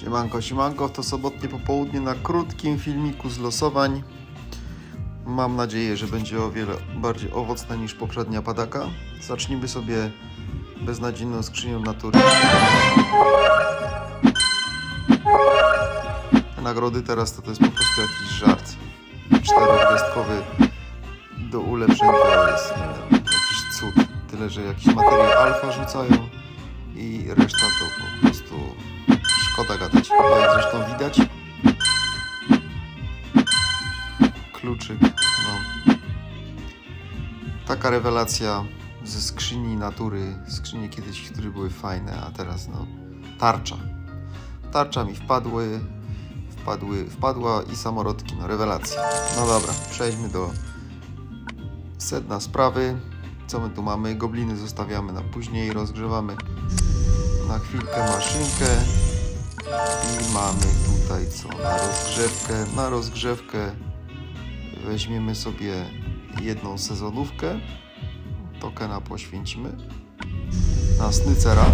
Siemanko, siemanko, to sobotnie popołudnie na krótkim filmiku z losowań. Mam nadzieję, że będzie o wiele bardziej owocne niż poprzednia padaka. Zacznijmy sobie beznadziejną skrzynią natury. Nagrody teraz to, to jest po prostu jakiś żart. Czterogwiazdkowy do ulepszeń to jest nie wiem, jakiś cud. Tyle, że jakiś materiał alfa rzucają i reszta to po prostu szkoda gadać. Jak zresztą widać. Kluczyk, no. Taka rewelacja ze skrzyni natury, skrzynie kiedyś, które były fajne, a teraz no tarcza. Tarcza mi wpadły, wpadły, wpadła i samorodki, no rewelacja. No dobra, przejdźmy do sedna sprawy. Co my tu mamy? Gobliny zostawiamy na później, rozgrzewamy na chwilkę maszynkę i mamy tutaj co? Na rozgrzewkę. Na rozgrzewkę weźmiemy sobie jedną sezonówkę. Tokena poświęcimy. Na snycera.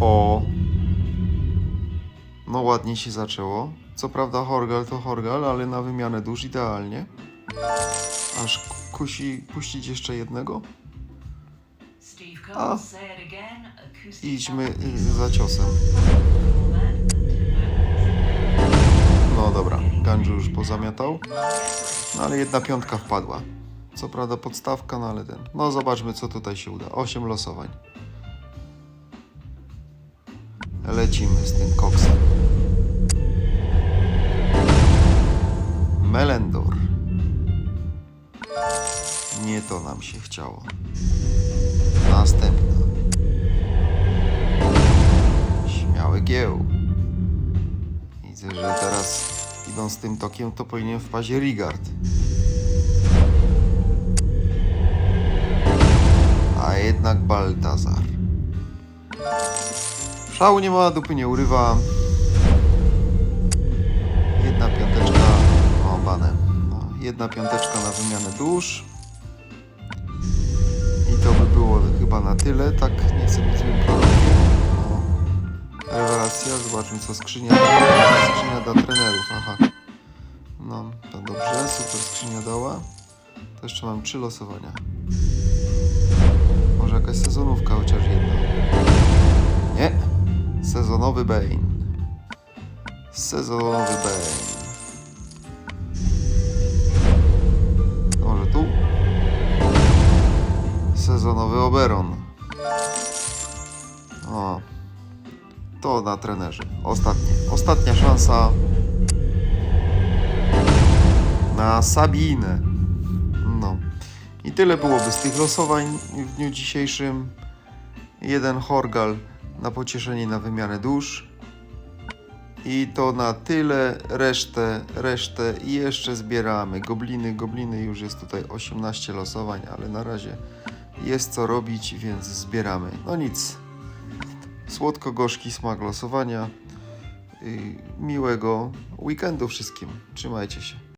O! No ładnie się zaczęło. Co prawda Horgal to Horgal, ale na wymianę dusz idealnie. Aż kusi puścić jeszcze jednego. A. Idźmy za ciosem. No dobra, Ganju już pozamiatał. No ale jedna piątka wpadła. Co prawda podstawka, no ale ten. No zobaczmy co tutaj się uda. 8 losowań. Lecimy z tym koksem. Melendor. Nie to nam się chciało. Następna. Śmiały gieł. Widzę, że teraz idąc tym tokiem, to powinien wpaść Rigard. A jednak Baltazar. Szału nie ma, dupy nie urywa. Jedna piąteczka. O, banę. No, jedna piąteczka na wymianę dusz. Chyba na tyle. Tak, nie chcę prorokiem. No. Rewelacja, zobaczmy co skrzynia. Skrzynia dla trenerów, aha. No, to dobrze, super skrzynia dała. To jeszcze mam trzy losowania. Może jakaś sezonówka chociaż jedna. Nie. Sezonowy Bane. Sezonowy Bane. Sezonowy Oberon. O, to na trenerze. Ostatnie. Ostatnia szansa na Sabinę. No. I tyle byłoby z tych losowań w dniu dzisiejszym. Jeden Horgal na pocieszenie na wymianę dusz. I to na tyle. Resztę, resztę i jeszcze zbieramy. Gobliny, gobliny już jest tutaj 18 losowań, ale na razie jest co robić, więc zbieramy. No nic. Słodko-gorzki smak losowania. Yy, miłego weekendu wszystkim. Trzymajcie się.